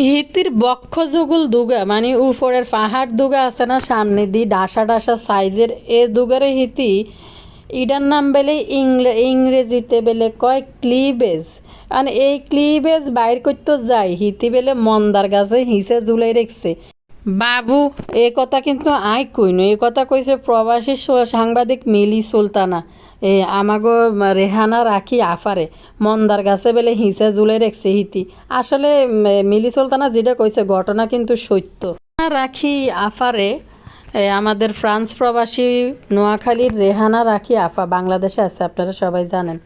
হিতির বক্ষ যুগুল দুগা মানে উপরের পাহাড় দুগা আছে না, সামনে দিয়ে ডাসা ডাসা সাইজের এ দুগারে হিতি, ইডার নাম বেলে ইংলে, ইংরেজিতে বেলে কয় ক্লিবেজ। মানে এই ক্লিবেজ বাইর করতে যায়, হিতি বেলে মন্দার গাছে হিসে ঝুলাই রেখছে। বাবু, এ কথা কিন্তু আই কইনো, এ কথা কইছে প্রবাসী সাংবাদিক মিলি সুলতানা। এ, আমাগো রেহানা, রাখি, আফারে। মন্দার গাছে বেলে হিসে জুলে রেখছে হিতি। আসলে মিলি সুলতানা যেটা কইছে, ঘটনা কিন্তু সত্য। রাখি, আফারে আমাদের ফ্রান্স প্রবাসী নোয়াখালীর রেহানা, রাখি, আফা বাংলাদেশে আছে, আপনারা সবাই জানেন।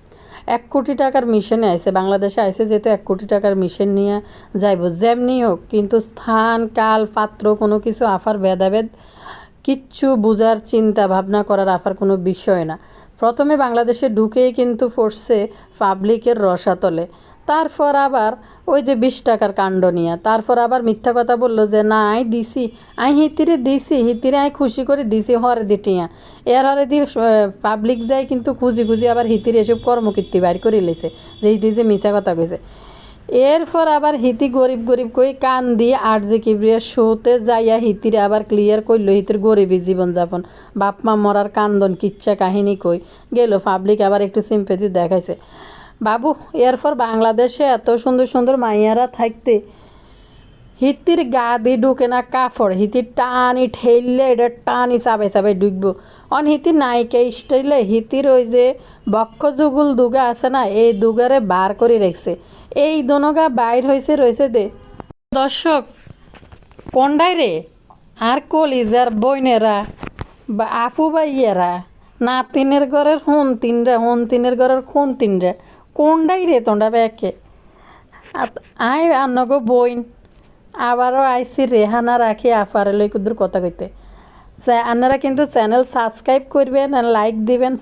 এক কোটি টাকার মিশনে আইছে, বাংলাদেশে আইছে যেহেতু এক কোটি টাকার মিশন নিয়ে যাইব। যেমনি হোক, কিন্তু স্থান, কাল, পাত্র, কোনো কিছু আফার ভেদাভেদ, কিচ্ছু বুঝার চিন্তা ভাবনা করার আফার কোনো বিষয় না। প্রথমে বাংলাদেশে ঢুকেই কিন্তু পড়ছে পাবলিকের রসাতলে তারপর আবার ওই যে বিশ টাকার কাণ্ড নিয়ে। তারপর আবার মিথ্যা কথা বলল যে, না, আই দিছি, আই হিতিরে দিছি, হিতিরে আই খুশি করে দিছি, হরে দিটিয়া এর হরে দি পাবলিক যায় কিন্তু খুঁজি খুঁজি আবার হিতিরে এসব কর্মকীর্তি বাইর করে লেছে, যে হিতি যে মিছা কথা কইছে। এরপর আবার হিতি গরিব গরিব কই কান দিয়ে আর যে কিবরিয়া শোতে যাইয়া হিতিরে আবার ক্লিয়ার করল, হিতির গরিবী জীবনযাপন। বাপ মা মরার কান্দন, কিচ্ছা কাহিনী কই? গেল পাবলিক আবার একটু সিম্পেথি দেখাইছে। বাবু, এরপর বাংলাদেশে এত সুন্দর সুন্দর মাইয়ারা থাকতে, হিতির গা দিয়ে ঢুকে না কাপড় হিতির টানি ঠেললে এটা টানি চাবাই চাবাই ঢুকবো। অন হিতির নায়িকা স্টাইলে হিতির ওই যে বক্ষ যুগুল দুগা আছে না, এই দুগারে বার করে রেখছে। এই দোনগা বাইর হয়েছে রয়েছে দে। দর্শক, কোনডাই রে? আর কলিজার বইনেরা বা আপু বাইয়েরা নাতিনের ঘরের হন তিনরা হন তিনের ঘরের খুন তিনরা কোনডাই রে তোমরা ব্যাকে। আই আনগো বইন। আবারও আইসি রেহানা রাখি আফারে লই কুদুর কথা কইতে। আপনারা কিন্তু চ্যানেল সাবস্ক্রাইব করবেন লাইক দিবেন,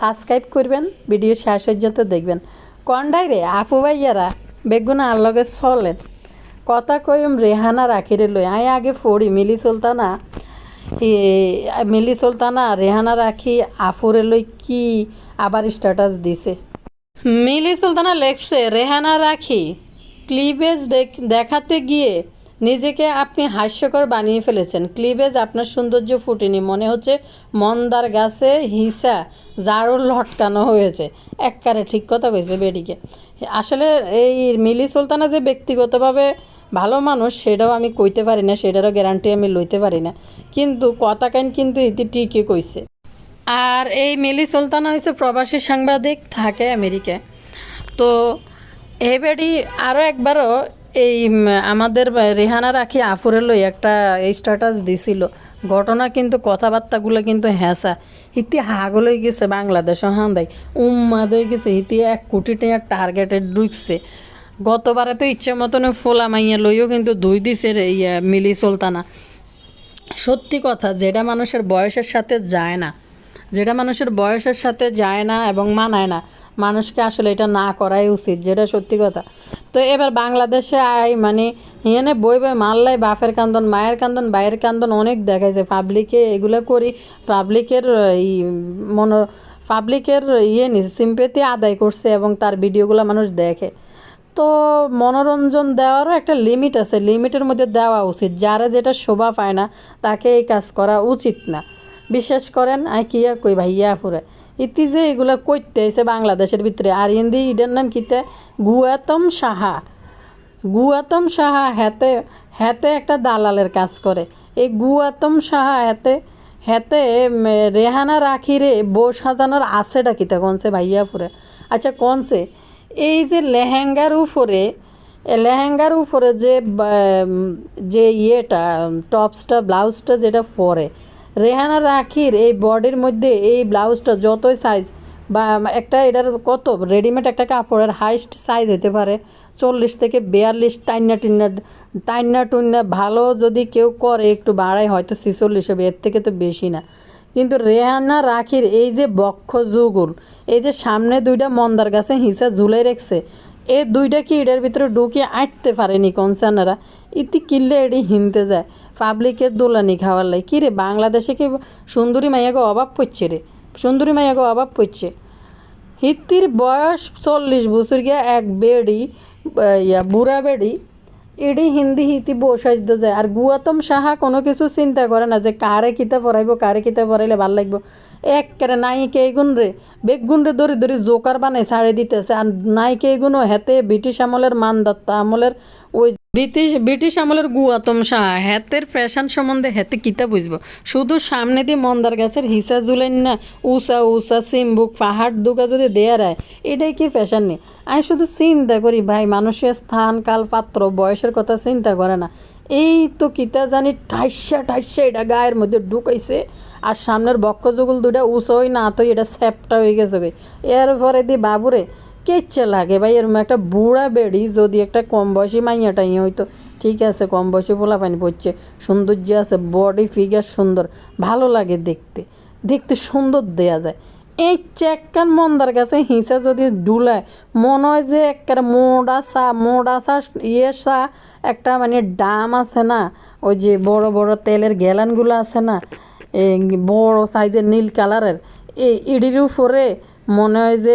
সাবস্ক্রাইব করবেন। ভিডিও শেষ পর্যন্ত দেখবেন। কন্ডাই রে আপু ভাইয়ারা বেগুন আর লগে কথা কইম রেহানা রাখি রে লই আয় আগে ফড়ি মিলি সুলতানা মিলি সুলতানা রেহানা রাখি আফুরে লই কি আবার স্ট্যাটাস দিছে? মিলি সুলতানা লেখছে রেহানা রাখি ক্লিভেজ দেখ- দেখাতে গিয়ে নিজেকে আপনি হাস্যকর বানিয়ে ফেলেছেন। ক্লিভেজ আপনার সৌন্দর্য ফুটেনি। মনে হচ্ছে মন্দার গাছে হিসা জারুল লটকানো হয়েছে। এককারে ঠিক কথা কইছে বেডিকে আসলে এই মিলি সুলতানা যে ব্যক্তিগতভাবে ভালো মানুষ, সেটাও আমি কইতে পারি না, সেটারও গ্যারান্টি আমি লইতে পারি না। কিন্তু কথা কেন কিন্তু ইতি ঠিকই কইছে। আর এই মিলি সুলতানা হয়েছে প্রবাসী সাংবাদিক, থাকে আমেরিকায়। তো এবারই আরও একবারও এই আমাদের রেহানা রাখি আফুরে লই একটা স্ট্যাটাস দিছিল। ঘটনা কিন্তু, কথাবার্তাগুলো কিন্তু হেসা হিতি হাগলই গেছে বাংলাদেশ হান্দাই উম্মাদ হয়ে গেছে হিতি এক কোটি টাকার টার্গেটে ঢুকছে। গতবারে তো ইচ্ছে মতন ফোলা মাইয়া লইও কিন্তু দুই দিছে ইয়া মিলি সুলতানা। সত্যি কথা, যেটা মানুষের বয়সের সাথে যায় না। যেটা মানুষের বয়সের সাথে যায় না এবং মানায় না। মানুষকে আসলে এটা না করাই উচিত, যেটা সত্যি কথা। তো এবার বাংলাদেশে আই মানে হিয়ানে বই বই মারলাই বাপের কান্দন, মায়ের কান্দন বাইয়ের কান্দন অনেক দেখাইছে। পাবলিকে এগুলো করি, পাবলিকের এই মন, পাবলিকের ইয়ে নি সিম্পেতি আদায় করছে এবং তার ভিডিওগুলো মানুষ দেখে। তো মনোরঞ্জন দেওয়ারও একটা লিমিট আছে। লিমিটের মধ্যে দেওয়া উচিত। যারা যেটা শোভা পায় না, তাকে এই কাজ করা উচিত না। বিশ্বাস করেন আই কিয়া কই ভাইয়া ফুরে ইতি যে এগুলো করতে এসে বাংলাদেশের ভিতরে। আর হিন্দি ইডের নাম কিতে গুয়াতম সাহা। গুয়াতম সাহা হেতে হেতে একটা দালালের কাজ করে। এই গুয়াতম সাহা হেতে হেতে রেহানা রাখি রে বউ সাজানোর আছেটা কিতে কোনছে ভাইয়া ফুরে আচ্ছা কোনছে এই যে লেহেঙ্গার উপরে লেহেঙ্গার উপরে যে যে ইয়েটা টপসটা, ব্লাউজটা যেটা পরে রেহানা রাখির এই বডির মধ্যে এই ব্লাউজটা যতই সাইজ বা একটা এটার কত? রেডিমেড একটা কাপড়ের হাইস্ট সাইজ হতে পারে। চল্লিশ থেকে বিয়াল্লিশ টাইনা টিন্না টাইনা টুন্না ভালো যদি কেউ করে, একটু বাড়ায়, হয়তো ছিচল্লিশ হবে, এর থেকে তো বেশি না। কিন্তু রেহানা রাখির এই যে বক্ষ যুগুল, এই যে সামনে দুইটা মন্দার গাছে হিসা ঝুলে রেখছে, এ দুইটা কি এটার ভিতরে ঢুকিয়ে আঁটতে পারেনি কনসার্নারা ইতি কিনলে এটি হিনতে যায়। পাবলিকের দোলানি খাওয়ার লাই। কী রে, বাংলাদেশে কি সুন্দরী মাইয়াকে অভাব পড়ছে রে? সুন্দরী মাইয়াকে অভাব পড়ছে। হিত্তির বয়স চল্লিশ বছর গিয়া এক বেড়ি ইয়া বুড়া বেড়ি, এডি হিন্দি হিতি বসাইত যায়। আর গুয়াতম সাহা কোনো কিছু চিন্তা করে না যে কারে কিতা পড়াইব, কারে কিতা পড়াইলে ভালো লাগবে। একেবারে নায়িকা এগুন রে। বেগুন রে ধরে ধরে জোকার বানাই ছাড়ে দিতেছে। আর নায়িকা এগুনও হেতে ব্রিটিশ আমলের মানদত্ত আমলের ওই ব্রিটিশ ব্রিটিশ আমলের গুয়াতম শাহ, হেতের ফ্যাশন সম্বন্ধে হেতে কিতা বুঝব। শুধু সামনে দিয়ে মন্দার গাছের হিসা জুলেন না উষা উষা সিম্বুক, পাহাড় দুগা যদি দেয়া রায়, এটাই কি ফ্যাশন নেই আমি শুধু চিন্তা করি ভাই, মানুষের স্থান কাল পাত্র বয়সের কথা চিন্তা করে না। এই তো কিতা জানি ঠাইসা ঠাইসা এটা গায়ের মধ্যে ঢুকাইছে, আর সামনের বক্ষ যুগল দুটা উঁচোই না, তো এটা স্যাপটা হয়ে গেছে এরপরে দি বাবুরে কেচ্ছে লাগে। ভাই এরকম একটা বুড়া বেড়ি যদি একটা কম বয়সী মাইয়া টাইয়া হইতো, ঠিক আছে, কম বয়সী পোলা পানি পড়ছে, সৌন্দর্য আছে বডি ফিগার সুন্দর, ভালো লাগে দেখতে। দেখতে সুন্দর দেয়া যায়। এই চেককান মন্দার কাছে হিসা যদি ডুলায়, মনে হয় যে একটা মোড়া সা মোড়া সা ইয়ে সা একটা মানে ডাম আছে না, ওই যে বড় বড় তেলের গ্যালানগুলো আছে না বড় সাইজের নীল কালারের, এই ইডির উপরে মনে হয় যে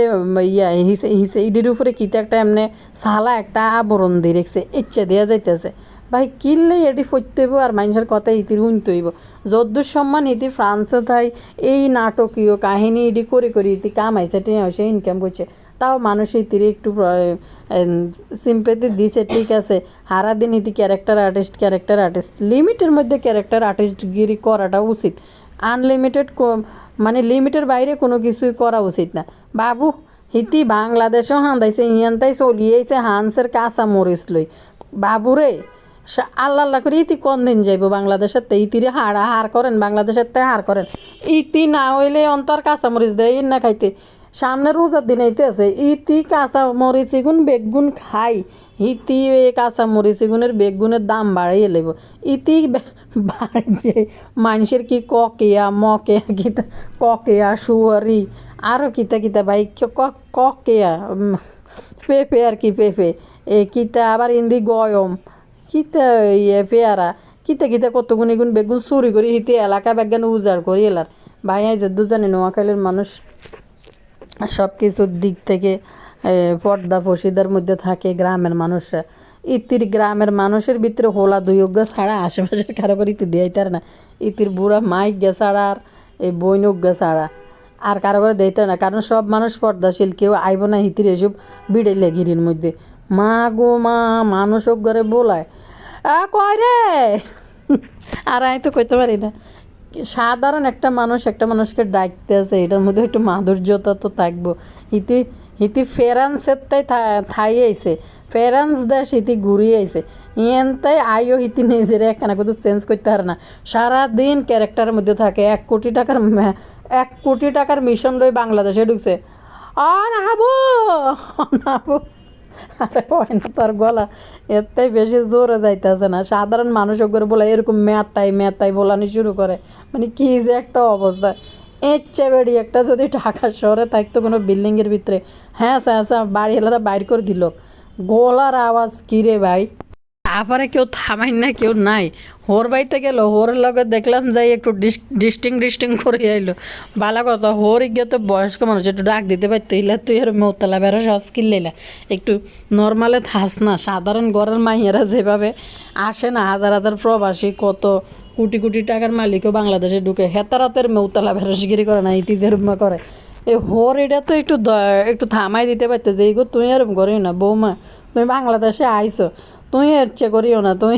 ইয়া হিসে হিসে ইডির উপরে কিতা একটা এমনি সালা একটা আবরণ দিয়ে রেখছে, ইচ্ছা দেওয়া যাইতেছে। ভাই কিনলে এটি ফরতে হইব আর মানুষের কথা ইতির উনতে হইব যদ্দূর সম্মান ইতি ফ্রান্সে থাই এই নাটকীয় কাহিনী ইডি করে করে ইতি কামাইছে, টিয়া সে ইনকাম করছে। তাও মানুষ ইতির একটু সিম্পেতি দিছে, ঠিক আছে। হারা দিন ইতি ক্যারেক্টার আর্টিস্ট ক্যারেক্টার আর্টিস্ট লিমিটের মধ্যে ক্যারেক্টার আর্টিস্টগিরি করাটা উচিত। আনলিমিটেড মানে লিমিটের বাইরে কোনো কিছুই করা উচিত না। বাবু, হিতি বাংলাদেশও হান্দাইছে হিয়ান্তাই চলিয়েছে হানসের কাঁচা মরিচ লই বাবুরে আল্লাহ আল্লাহ করে ইতি কোন দিন যাইব বাংলাদেশের তে? ইতিরে হাড়া হার করেন, বাংলাদেশের তে হার করেন। ইতি না হইলে অন্তর কাঁচা মরিচ দেয় না খাইতে। সামনে রোজার দিন আছে ইতি কাঁচা মরিচ এগুন বেগুন খাই। ইতি এই কাঁচা মরিচ এগুনের বেগুনের দাম বাড়াইয়ে লেব ইতি বাড়ছে মানুষের কি ককেয়া, মকেয়া, কিতা ককেয়া, সুয়ারি আরও কিতা কিতা ভাই ককেয়া পেঁপে আর কি পেঁপে। এ কিতা আবার ইন্দি গয়ম। কিতা ইয়ে পেয়ারা। কিতা কিতা কত গুণ এগুন বেগুন চুরি করি হিতে এলাকা বেগান উজাড় করি এলার। ভাই আইছে দুজনে নোয়াখালীর মানুষ সব কিছুর দিক থেকে পর্দা ফসিদার মধ্যে থাকে গ্রামের মানুষরা ইতির গ্রামের মানুষের ভিতরে হোলা দুয়োগ্য ছাড়া আশেপাশের কারও করে ইতি দেয় তার না। ইতির বুড়া মাইক গে ছাড়া আর এই বৈনজ্ঞ ছাড়া আর কারও করে দেইতে না। কারণ সব মানুষ পর্দাশীল, কেউ আইব না হিতির এসব বিড়াইলে ঘিরির মধ্যে। মা গো মা, মানুষ ঘরে বোলায়। কয় রে? আর আমি তো কইতে পারি না। সাধারণ একটা মানুষ, একটা মানুষকে ডাকতে আছে এটার মধ্যে একটু মাধুর্যতা তো থাকব। ইতি ইতি ফেরান্সের তাই থাই আইছে। ফেরান্স দেশ ইতি ঘুরিয়ে আইসে আইছে। ইয়েনতাই আইও ইতি নিজের একখানা কিন্তু চেঞ্জ করতে পারে না। সারাদিন ক্যারেক্টারের মধ্যে থাকে। এক কোটি টাকার এক কোটি টাকার মিশন রয়ে বাংলাদেশে ঢুকছে। অ নাবো নাবো আরে না তার গলা। এরটাই বেশি জোরে যাইতেছে না। সাধারণ মানুষ করে বলে এরকম মেতাই মেতাই বলানি শুরু করে। মানে কি যে একটা অবস্থা। এচ্ছে বেড়ি একটা যদি ঢাকা শহরে থাকতো কোনো বিল্ডিংয়ের ভিতরে। হ্যাঁ স্যাঁ স্যাঁ বাড়ি এলাকা বাইর করে দিল। গোলার আওয়াজ কী রে ভাই? তারপরে কেউ থামাই না, কেউ নাই। হোর বাড়িতে গেল, হোরের লগে দেখলাম যাই একটু ডিস্টিং ডিস্টিং করে আইলো। বালা কথা হোর গিয়ে তো বয়স্ক মানুষ, একটু ডাক দিতে পারতো, ইলা, তুই আর মৌতলা বেরো সস কিনলেলা একটু নর্মালে থাস না, সাধারণ ঘরের মাইয়েরা যেভাবে আসে না, হাজার হাজার প্রবাসী, কত কোটি কোটি টাকার মালিকও বাংলাদেশে ঢুকে। হেতারাতের মৌতলা বেরসগিরি করে না ইতি যেরকম করে। এই হোর, এটা তো একটু একটু থামাই দিতে পারতো যে, এইগো তুই এরকম করিও না, বৌমা, তুমি বাংলাদেশে আইছো তুই এর চেয়ে করিও না তুই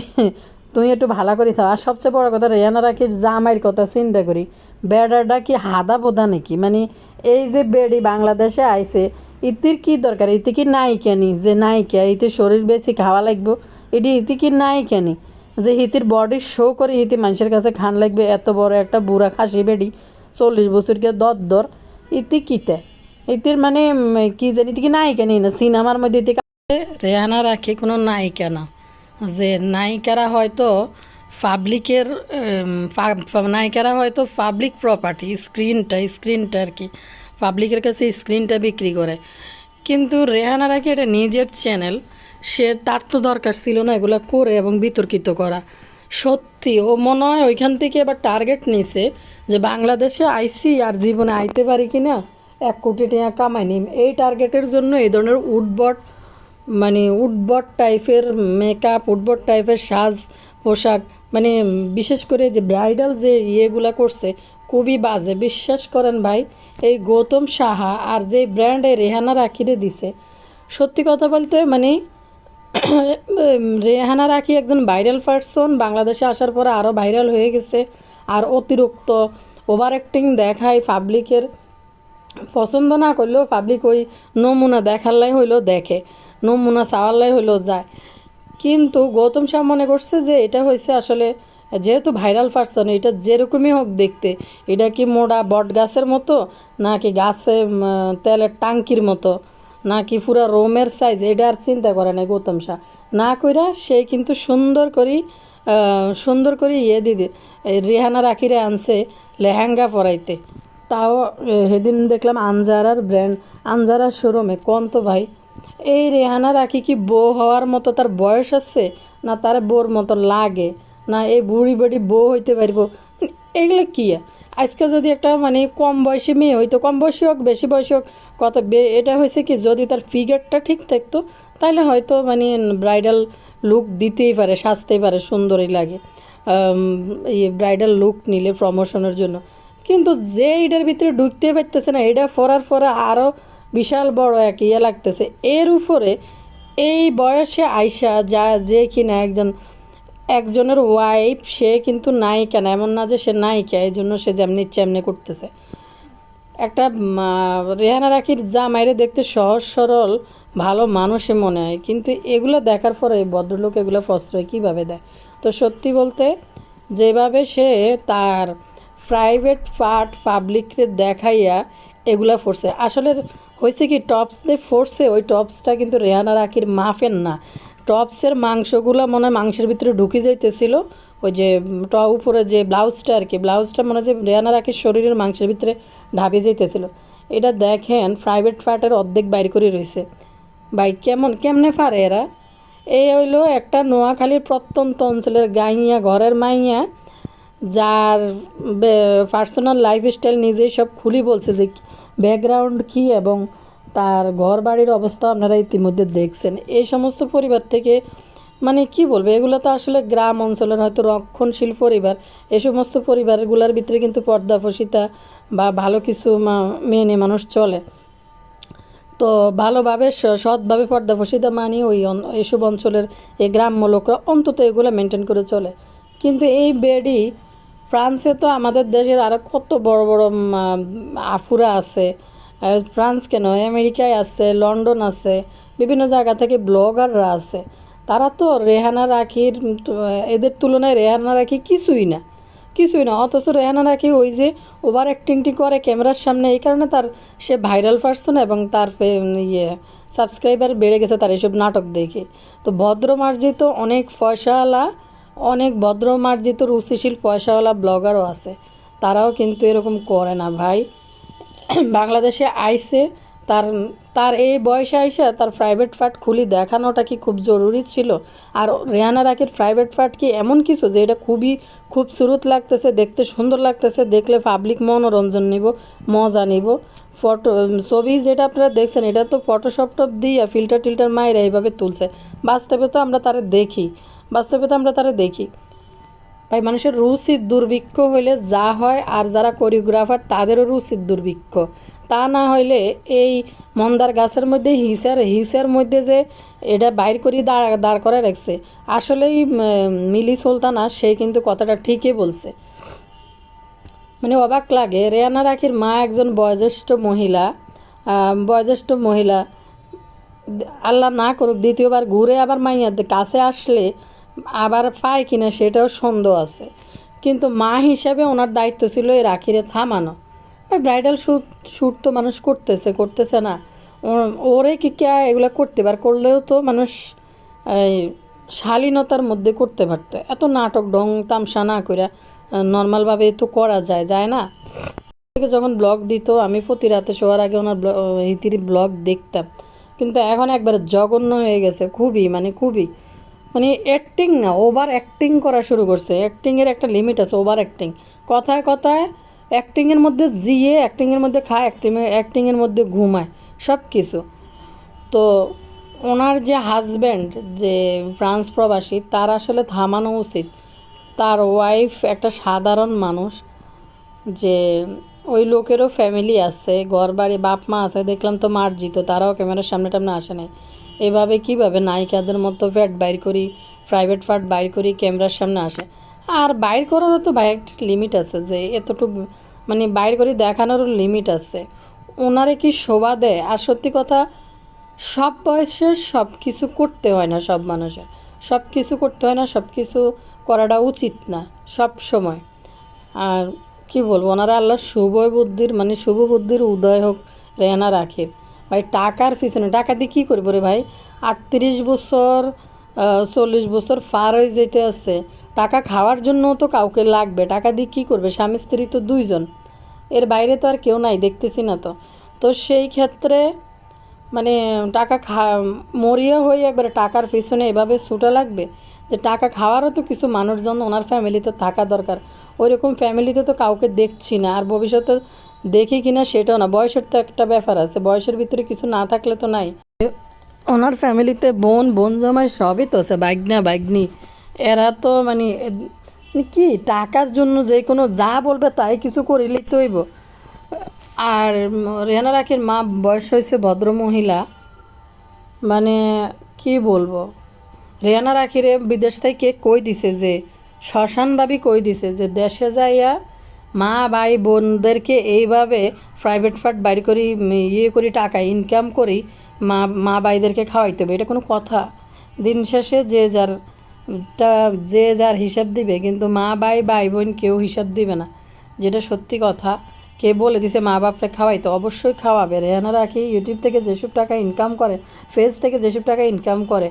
তুই একটু ভালো করি থাও। আর সবচেয়ে বড় কথা রেয়ানা রাখি জামাইয়ের কথা চিন্তা করি। বেড়াটা কি হাদা বোদা নাকি? মানে এই যে বেড়ি বাংলাদেশে আইছে, ইতির কি দরকার? ইতি কি নাই কেনি? যে নাই কে ইতি শরীর বেশি খাওয়া লাগবো, এটি ইতি কি নাই কেনি? যে হিতির বডি শো করে হিতি মানুষের কাছে খান লাগবে, এত বড় একটা বুড়া খাসি বেড়ি, চল্লিশ বছরকে দর দর ইতি কিতে? ইতির মানে কি জানি কি নাই কেনি না? সিনেমার মধ্যে ইতি রেহানা রাখে কোনো নায়িকা না। যে নায়িকারা হয়তো পাবলিকের নায়িকারা হয়তো পাবলিক প্রপার্টি স্ক্রিনটা স্ক্রিনটা আর কি পাবলিকের কাছে স্ক্রিনটা বিক্রি করে। কিন্তু রেহানা রাখি এটা নিজের চ্যানেল সে তার তো দরকার ছিল না এগুলো করে এবং বিতর্কিত করা। সত্যি, ও মনে হয় ওইখান থেকে এবার টার্গেট নিছে যে বাংলাদেশে আইসি আর জীবনে আইতে পারি কি না এক কোটি টাকা কামাই নিম। এই টার্গেটের জন্য এই ধরনের উডবট মানে উডবট টাইপের মেকআপ উডবট টাইপের সাজ, পোশাক মানে বিশেষ করে যে ব্রাইডাল যে ইয়েগুলা করছে, খুবই বাজে। বিশ্বাস করেন ভাই, এই গৌতম সাহা আর যে ব্র্যান্ডে রেহানা রাখিরে দিছে, সত্যি কথা বলতে মানে রেহানা রাখি একজন ভাইরাল পারসন, বাংলাদেশে আসার পরে আরও ভাইরাল হয়ে গেছে। আর অতিরিক্ত ওভার অ্যাক্টিং দেখায় পাবলিকের। পছন্দ না করলেও পাবলিক ওই নমুনা দেখারলাই হইলেও দেখে, নমুনা চাওয়ারলাই হইলেও যায়। কিন্তু গৌতম শাহ মনে করছে যে এটা হয়েছে আসলে যেহেতু ভাইরাল পারসন, এটা যেরকমই হোক দেখতে, এটা কি মোড়া বট গাছের মতো, নাকি গাছে তেলের টাঙ্কির মতো? নাকি পুরা রোমের সাইজ এটা আর চিন্তা করে না গৌতম শাহ। না কইরা সে কিন্তু সুন্দর করি সুন্দর করে ইয়ে দিদি রেহানা রাখিরে আনছে লেহেঙ্গা পরাইতে। তাও সেদিন দেখলাম আনজারার ব্র্যান্ড আনজারার শোরুমে কোন তো ভাই? এই রেহানা রাখি কি বউ হওয়ার মতো তার বয়স আছে? না তার বউর মতো লাগে? না এই বুড়ি বুড়ি বউ হইতে পারব? এগুলো কি? আজকে যদি একটা মানে কম বয়সী মেয়ে হইতো কম বয়সী হোক, বেশি বয়সী হোক, কত এটা হয়েছে কি, যদি তার ফিগারটা ঠিক থাকতো, তাহলে হয়তো মানে ব্রাইডাল লুক দিতেই পারে, সাজতেই পারে, সুন্দরই লাগে ইয়ে ব্রাইডাল লুক নিলে প্রমোশনের জন্য। কিন্তু যে এটার ভিতরে ঢুকতে পারতেছে না, এটা ফরার পরে আরও বিশাল বড় এক ইয়ে লাগতেছে। এর উপরে এই বয়সে আইসা যা, যে কিনা একজন একজনের ওয়াইফ সে কিন্তু নায়িকা না, এমন না যে সে নায়িকা, এই জন্য সে যেমনি ইচ্ছে এমনি করতেছে। একটা রেহানা রাখির যা মাইরে দেখতে সহজ, সরল, ভালো মানুষে মনে হয়, কিন্তু এগুলো দেখার পরে ভদ্রলোক এগুলো প্রশ্রয় কীভাবে দেয়? তো সত্যি বলতে, যেভাবে সে তার প্রাইভেট পার্ট পাবলিককে দেখাইয়া এগুলা ফোরছে, আসলে হয়েছে কি টপস দিয়ে ফোরছে, ওই টপসটা কিন্তু রেহানা রাখির মাফেন না। টপসের মাংসগুলো মনে হয় মাংসের ভিতরে ঢুকে যাইতেছিল। ওই যে ট, উপরে যে ব্লাউজটা আর কি ব্লাউজটা মনে হচ্ছে যে রেহানা রাখির শরীরের মাংসের ভিতরে ঢাবে যাইতেছিল। এটা দেখেন প্রাইভেট পার্টের অর্ধেক বাইর করে রয়েছে ভাই, কেমন, কেমনে পারে এরা? এই হইল একটা নোয়াখালীর প্রত্যন্ত অঞ্চলের গাইয়া, ঘরের মাইয়া, যার পার্সোনাল লাইফস্টাইল নিজেই সব খুলি বলছে যে ব্যাকগ্রাউন্ড কী এবং তার ঘর বাড়ির অবস্থা আপনারা ইতিমধ্যে দেখছেন। এই সমস্ত পরিবার থেকে মানে কি বলব, এগুলো তো আসলে গ্রাম অঞ্চলের হয়তো রক্ষণশীল পরিবার। এ সমস্ত পরিবারগুলোর ভিতরে কিন্তু পর্দাফসিতা বা ভালো কিছু মেনে মানুষ চলে। তো ভালোভাবে সৎভাবে পর্দাফসিতা মানি ওই এইসব অঞ্চলের এই গ্রাম্য লোকরা অন্তত এগুলো মেনটেন করে চলে। কিন্তু এই বেডি, ফ্রান্সে তো আমাদের দেশের আরও কত বড় বড় আফুরা আছে ফ্রান্স কেন? আমেরিকায় আছে, লন্ডন আছে, বিভিন্ন জায়গা থেকে ব্লগাররা আছে। তারা তো রেহানা রাখির, এদের তুলনায় রেহানা রাখি কিছুই না কিছুই না। অথচ রেহানা রাখি ওই যে ওভার অ্যাক্টিংটি করে ক্যামেরার সামনে, এই কারণে তার সে ভাইরাল পারসন এবং তার ইয়ে সাবস্ক্রাইবার বেড়ে গেছে তার এইসব নাটক দেখে। তো ভদ্র মার্জিত অনেক পয়সাওয়ালা, অনেক ভদ্র মার্জিত রুচিশীল পয়সাওয়ালা ব্লগারও আছে। তারাও কিন্তু এরকম করে না ভাই। বাংলাদেশে আইসে তার তার এই বয়সে আইসা তার প্রাইভেট পার্ট খুলি দেখানোটা কি খুব জরুরি ছিল? আর রেহানা রাখির প্রাইভেট পার্ট কি এমন কিছু যে এটা খুবই খুব সুরুত লাগতেছে, দেখতে সুন্দর লাগতেছে, দেখলে পাবলিক মনোরঞ্জন নিব, মজা নিব। ফটো ছবি যেটা আপনারা দেখছেন, এটা তো ফটোশপ টপ দিয়ে ফিল্টার টিল্টার মায়েরা এইভাবে তুলছে। বাস্তবে তো আমরা তারা দেখি, বাস্তবে তো আমরা তারা দেখি। ভাই, মানুষের রুচির দুর্ভিক্ষ হইলে যা হয়, আর যারা কোরিওগ্রাফার তাদেরও রুচির দুর্ভিক্ষ। তা না হইলে এই মন্দার গাছের মধ্যে হিসার হিসার মধ্যে যে এটা বাইর করি দাঁড় দাঁড় করে রাখছে। আসলেই মিলি সুলতানা, সে কিন্তু কথাটা ঠিকই বলছে। মানে অবাক লাগে, রেয়ানা রাখির মা একজন বয়োজ্যেষ্ঠ মহিলা বয়োজ্যেষ্ঠ মহিলা, আল্লাহ না করুক, দ্বিতীয়বার ঘুরে আবার মাইয়ার কাছে আসলে আবার পায় কিনা সেটাও সন্দেহ আছে। কিন্তু মা হিসাবে ওনার দায়িত্ব ছিল এই রাখিরে থামানো। ব্রাইডাল শ্যুট শ্যুট তো মানুষ করতেছে করতেছে না। ওরে কি কে এগুলো করতে পার? করলেও তো মানুষ, এই শালীনতার মধ্যে করতে পারতো। এত নাটক ঢং তামসা না করে নর্মালভাবে তো করা যায় যায় না? থেকে যখন ব্লগ দিত, আমি প্রতি রাতে শোয়ার আগে ওনার ইতির ব্লগ দেখতাম। কিন্তু এখন একবারে জঘন্য হয়ে গেছে, খুবই মানে খুবই। মানে অ্যাক্টিং না ওভার অ্যাক্টিং করা শুরু করছে। অ্যাক্টিংয়ের একটা লিমিট আছে ওভার অ্যাক্টিং কথায় কথায় অ্যাক্টিংয়ের মধ্যে জিয়ে অ্যাক্টিংয়ের মধ্যে খায় অ্যাক্টিং অ্যাক্টিংয়ের মধ্যে ঘুমায় সব কিছু তো ওনার যে হাজব্যান্ড যে ফ্রান্স প্রবাসী, তার আসলে থামানো উচিত। তার ওয়াইফ একটা সাধারণ মানুষ, যে ওই লোকেরও ফ্যামিলি আছে ঘর বাড়ি বাপ মা আছে, দেখলাম তো মার্জিত, তারাও ক্যামেরার সামনে টামনে আসে নাই। এভাবে কীভাবে নায়িকাদের মতো ফ্যাট বাইর করি প্রাইভেট ফাট বাইর করি, ক্যামেরার সামনে আসে? আর বাইর করারও তো একটা লিমিট আছে যে এতটুকু মানে বাইর করে দেখানোরও লিমিট আছে। ওনারে কি শোভা দেয়? আর সত্যি কথা, সব বয়সে সব কিছু করতে হয় না সব মানুষের। সব কিছু করতে হয় না, সব কিছু করাটা উচিত না, সব সময়। আর কি বলব, ওনারা আল্লাহ শুভ বুদ্ধির মানে শুভ বুদ্ধির উদয় হোক, রেহানা রাখির। ভাই, টাকার পিছনে। টাকা দিয়ে কী করব রে ভাই? আটত্রিশ বছর চল্লিশ বছর পার হয়ে যেতে আসছে টাকা খাওয়ার জন্য তো কাউকে লাগবে। টাকা দিয়ে কী করবে? স্বামী, স্ত্রী তো দুইজন। এর বাইরে তো আর কেউ নাই, দেখতেছি না তো। তো সেই ক্ষেত্রে মানে টাকা খা, মরিয়া হয়ে একবারে টাকার পিছনে এভাবে ছুটা লাগবে? যে টাকা খাওয়ারও তো কিছু মানুষজন, ওনার ফ্যামিলিতে থাকা দরকার। ওইরকম ফ্যামিলিতে তো কাউকে দেখছি না। আর ভবিষ্যতে দেখি কিনা সেটাও না। বয়সের তো একটা ব্যাপার আছে। বয়সের ভিতরে কিছু না থাকলে তো নাই। ওনার ফ্যামিলিতে বোন বোন জামাই সবই তো আছে, বাগনা, বাগনি। এরা তো মানে কি টাকার জন্য যে কোনো যা বলবে তাই কিছু করিলেই তো হইব। আর রেহানা রাখির মা বয়স হয়েছে ভদ্র মহিলা। মানে কি বলব? রেহানা রাখিরে বিদেশ থেকে কই দিছে যে শ্মশানভাবি কই দিছে যে, দেশে যাইয়া মা, ভাই, বোনদেরকে এইভাবে প্রাইভেট ফাট বাইর করি ইয়ে করি, টাকা ইনকাম করি, মা মা, ভাইদেরকে খাওয়াইতে হবে। এটা কোনো কথা। দিন শেষে যে যার টা যে যার হিসাব দিবে, কিন্তু মা, ভাই ভাই, বোন কেউ হিসাব দিবে না। যেটা সত্যি কথা, কে বলে দিছে মা, বাপরে খাওয়াইতে, অবশ্যই খাওয়াবে। রেহানা রাখি ইউটিউব থেকে যেসব টাকা ইনকাম করে ফেস থেকে যেসব টাকা ইনকাম করে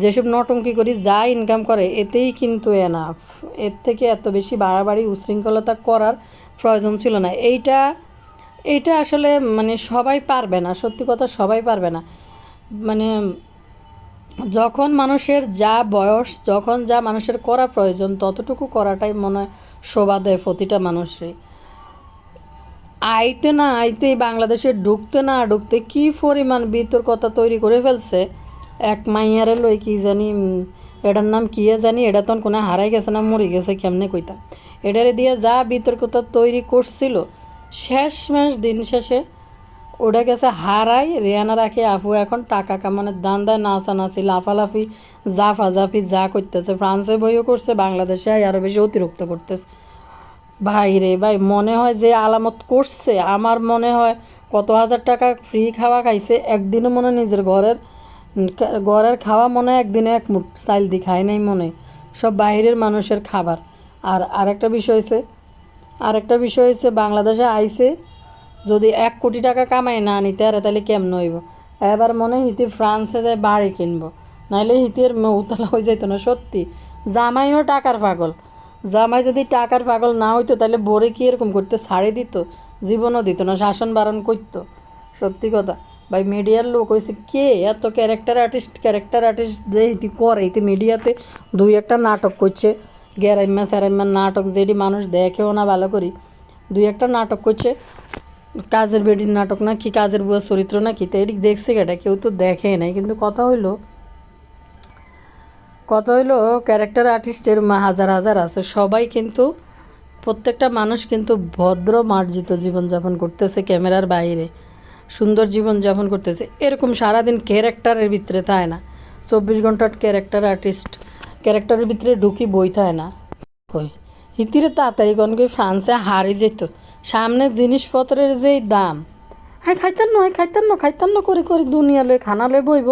যেসব নটঙ্কি করি, যা ইনকাম করে, এতেই কিন্তু এনাফ এর থেকে এত বেশি বাড়াবাড়ি, উশৃঙ্খলতা করার প্রয়োজন ছিল না। এইটা এইটা আসলে মানে সবাই পারবে না, সত্যি কথা সবাই পারবে না। মানে যখন মানুষের যা বয়স, যখন যা মানুষের করা প্রয়োজন, ততটুকু করাটাই মনে হয় শোভা দেয় প্রতিটা মানুষেরই। আইতে না আইতেই বাংলাদেশে ঢুকতে না ঢুকতে কি পরিমাণ বিতর্কতা তৈরি করে ফেলছে। এক মাইয়ারে লই কি জানি এটার নাম কি জানি, এটা তখন কোনো হারাই গেছে না মরে গেছে, কেমনে কইতাম। এটারে দিয়ে যা বিতর্কতা তৈরি করছিল, শেষ ম্যাশ দিন শেষে ওটা গেছে হারাই, রেয়ানা রাখে, আপু, এখন টাকা কামানোর দান দেয় নাচানাচি লাফালাফি জাফাজাফি যা করতেছে, ফ্রান্সে বইও করছে, বাংলাদেশে আরও বেশি অতিরিক্ত করতেছে। ভাই রে ভাই, মনে হয় যে আলামত করছে, আমার মনে হয় কত হাজার টাকা ফ্রি খাওয়া খাইছে, একদিনও মনে নিজের ঘরের ঘরের খাওয়া মনে একদিনে এক মুঠ চাইল দি খায়, নাই মনে সব বাইরের মানুষের খাবার। আর আরেকটা বিষয় হয়েছে আরেকটা বিষয় হয়েছে বাংলাদেশে আইসে যদি এক কোটি টাকা কামাই না নিতে আরে তাহলে কেমন হইব? এবার মনে হিতি ফ্রান্সে যায় বাড়ি কিনবো। নাহলে হিতের উতলা হয়ে যেত না, সত্যি। জামাইও টাকার পাগল। জামাই যদি টাকার পাগল না হইতো, তাহলে বরে কি এরকম করতে, ছাড়ে দিত, জীবনও দিত না, শাসন বারণ করতো। সত্যি কথা। ভাই মিডিয়ার লোক হয়েছে কে? এত ক্যারেক্টার আর্টিস্ট ক্যারেক্টার আর্টিস্ট যে করে ইতি মিডিয়াতে দুই একটা নাটক করছে। গ্যারাইম্মা স্যারাইম্মার নাটক যেটি মানুষ দেখেও না ভালো করি। দুই একটা নাটক করছে। কাজের বেডির নাটক না কি কাজের বুয়া চরিত্র না কি তো এটি দেখছে কেটা কেউ তো দেখে নাই। কিন্তু কথা হইল কথা হইল ক্যারেক্টার আর্টিস্টের হাজার হাজার আছে। সবাই কিন্তু, প্রত্যেকটা মানুষ কিন্তু ভদ্র মার্জিত জীবনযাপন করতেছে ক্যামেরার বাইরে। সুন্দর জীবনযাপন করতেছে। এরকম সারাদিন ক্যারেক্টারের ভিতরে থাকে না। চব্বিশ ঘণ্টার ক্যারেক্টার আর্টিস্ট, ক্যারেক্টারের ভিতরে ঢুকি বই থাকে না। কই? হিতিরে তাড়াতাড়ি কোন কই ফ্রান্সে হারি যেত। সামনে জিনিসপত্রের যেই দাম। হ্যাঁ খাইতাম না হ্যাঁ খাইতাম না খাইতাম করে করে দুনিয়া লই খানা লই বইব।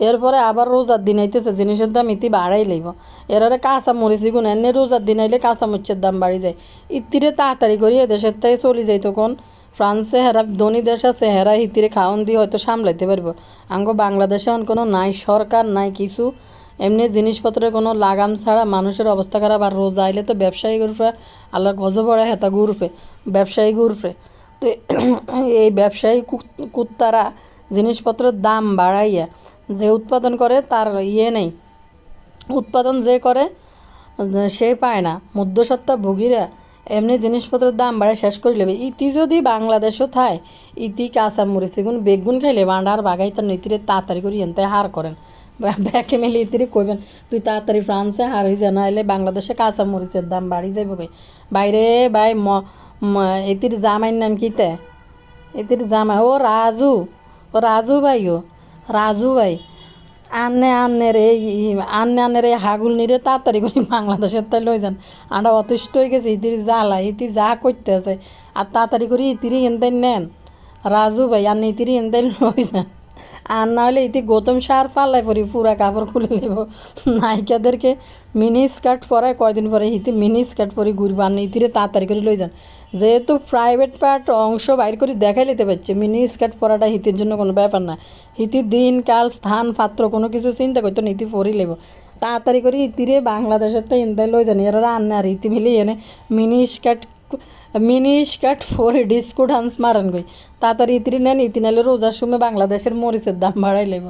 এরপরে আবার রোজার দিন আইতেছে, জিনিসের দাম ইতি বাড়াই লইব। এরপরে কাঁচা মরিচি গুণ এনে রোজার দিন আইলে কাঁচা মরিচের দাম বাড়ি যায়। ইতিরে তাড়াতাড়ি করি এদেশের তাই চলি যাই তখন ফ্রান্সে হেরা, ধনী দেশ আছে, হেরা হিতিরে খাওয়ান দিয়ে হয়তো সামলাইতে পারব। আঙ্গ বাংলাদেশে এখন কোনো নাই, সরকার নাই কিছু। এমনি জিনিসপত্রের কোনো লাগাম ছাড়া মানুষের অবস্থা খারাপ, আর রোজা আইলে তো ব্যবসায়ী গ্রুপে আল্লাহর গজ পড়ে হেতা গ্রুপে ব্যবসায়ী গ্রুপে তো এই ব্যবসায়ী কুত- কুত্তারা জিনিসপত্রের দাম বাড়াইয়া যে উৎপাদন করে, তার ইয়ে নেই। উৎপাদন যে করে, সে পায় না। মধ্যসত্ত্বা ভোগীরা এমনি জিনিসপত্রের দাম বাড়ে শেষ করে লেবে। ইতি যদি বাংলাদেশও থায়, ইতি কাঁচা মরিচ এগুন বেগুন খাইলে বান্ডার বাগাই তার নীতিরে তাড়াতাড়ি করে এনতে হার করেন। ব্যাকে মেলে ইতিরে কইবেন, তুই তাড়াতাড়ি ফ্রান্সে হার হয়ে যা নাহলে বাংলাদেশে কাঁচা মরিচের দাম বাড়ি যাইব কই? বাইরে বাই ম- এতির জামাইয়ের নাম কিতে এতির জামাই, ও রাজু ও রাজু ভাই ও, রাজু ভাই। আনে আনের এই আনে আনের এই হাগুল নিরে তাড়াতাড়ি করে বাংলাদেশের তাই লই যান। আমরা অতিষ্ঠ হয়ে গেছে, ইতির জ্বালা, ইতি যা করতে আছে। আর তাড়াতাড়ি করে ইতিরি এনতাই নেন। রাজু ভাই, আর ইতিরি এনতাই লই যান। আর না হলে ইতি গৌতম সার ফাল্লাই পরি পুরা কাপড় খুলে নেব। নায়িকাদেরকে মিনি স্কার্ট পরায় কয়দিন পরে ইতি মিনি স্কার্ট পরে ঘুরবো, আর ইতিরে তাড়াতাড়ি করে লই যান। যেহেতু প্রাইভেট পার্ট অংশ বাইর করে দেখাই নিতে পারছে মিনি স্কার্ট পরাটা হিতির জন্য কোনো ব্যাপার না। হিতি দিন, কাল, স্থান, পাত্র, কোনো কিছু চিন্তা করতো না ইতি পরি লেব। তাড়াতাড়ি করে ইতিরে বাংলাদেশের তো ইন্দাই লই জানি, এরা রান্না আর ইতি মিলিয়ে এনে মিনি স্কার্ট মিনি স্কার্ট পরে ডিস্কো ডান্স মারান গই তাড়াতাড়ি ইতিরি নেন ইতি নাহলে রোজার সময় বাংলাদেশের মরিচের দাম বাড়াই লেব।